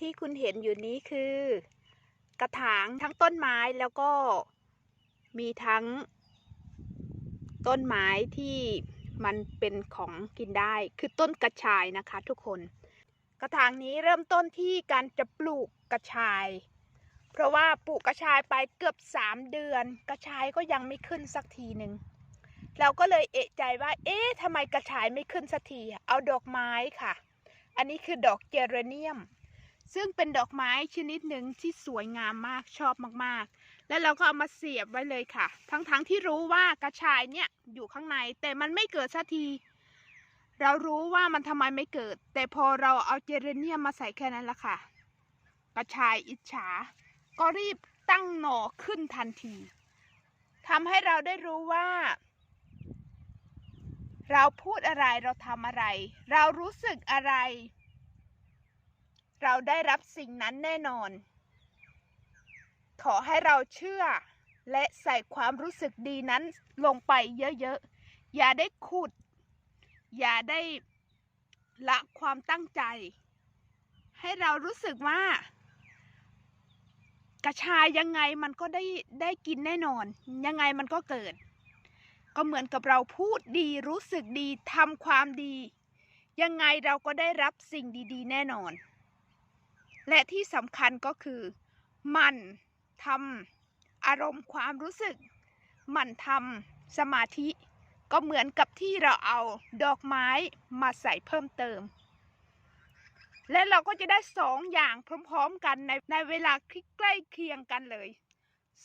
ที่คุณเห็นอยู่นี้คือ กระถางทั้งต้นไม้แล้วก็มีทั้ง ต้นไม้ที่มันเป็นของกินได้คือต้นกระชายนะคะทุกคน กระถางนี้เริ่มต้นที่การจะปลูกกระชาย เพราะว่าปลูกกระชายไปเกือบสามเดือน กระชายก็ยังไม่ขึ้นสักทีหนึ่งเราก็เลยเอะใจว่า เอ๊ะทำไมกระชายไม่ขึ้นสักที เอาดอกไม้ค่ะ อันนี้คือดอกเจเรเนียม ซึ่งเป็นดอกไม้ชนิดหนึ่งที่สวยงามมากชอบมากๆ แล้วเราก็เอามาเสียบไว้เลยค่ะ ทั้งๆทที่รู้ว่ากระชายเนี่ยอยู่ข้างในแต่มันไม่เกิดสักที เรารู้ว่ามันทำไมไม่เกิด แต่พอเราเอาเจเรเนียมมาใส่แค่นั้นละค่ะ กระชายอิจฉา ก็รีบตั้งหน่อขึ้นทันทีทำให้เราได้รู้ว่า เราพูดอะไรเราทำอะไร เรารู้สึกอะไร เราได้รับสิ่งนั้นแน่นอน ขอให้เราเชื่อ และใส่ความรู้สึกดีนั้นลงไปเยอะๆ อย่าได้ขุด อย่าได้ละความตั้งใจ ให้เรารู้สึกว่า กระชายยังไงมันก็ได้ได้กินแน่นอน ยังไงมันก็เกิด ก็เหมือนกับเราพูดดีรู้สึกดีทำความดี ยังไงเราก็ได้รับสิ่งดีๆ แน่นอน และที่สำคัญก็คือ มันทำอารมณ์ความรู้สึก มันทำสมาธิ ก็เหมือนกับที่เราเอาดอกไม้มาใส่เพิ่มเติม และเราก็จะได้สองอย่างพร้อมๆกันในในเวลาที่ใกล้เคียงกันเลย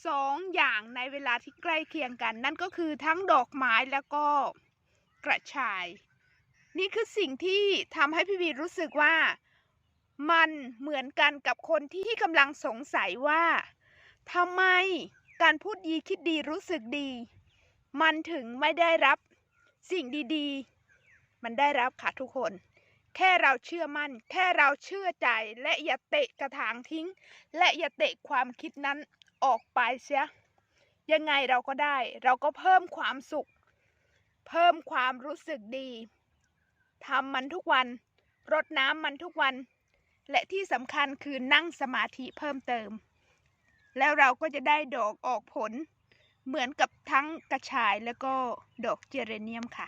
สองอย่างในเวลาที่ใกล้เคียงกัน นั่นก็คือทั้งดอกไม้แล้วก็กระชาย นี่คือสิ่งที่ทำให้พี่วีรู้สึกว่า มันเหมือนกันกับคนที่กำลังสงสัยว่าทำไมการพูดดีคิดดีรู้สึกดี มันถึงไม่ได้รับสิ่งดีๆ มันได้รับค่ะทุกคน แค่เราเชื่อมั่น แค่เราเชื่อใจและอย่าเตะกระถางทิ้ง และอย่าเตะความคิดนั้นออกไปเสีย ยังไงเราก็ได้ เราก็เพิ่มความสุข เพิ่มความรู้สึกดีทำมันทุกวัน รดน้ำมันทุกวัน และที่สำคัญคือนั่งสมาธิเพิ่มเติม แล้วเราก็จะได้ดอกออกผล เหมือนกับทั้งกระชายแล้วก็ดอกเจเรเนียมค่ะ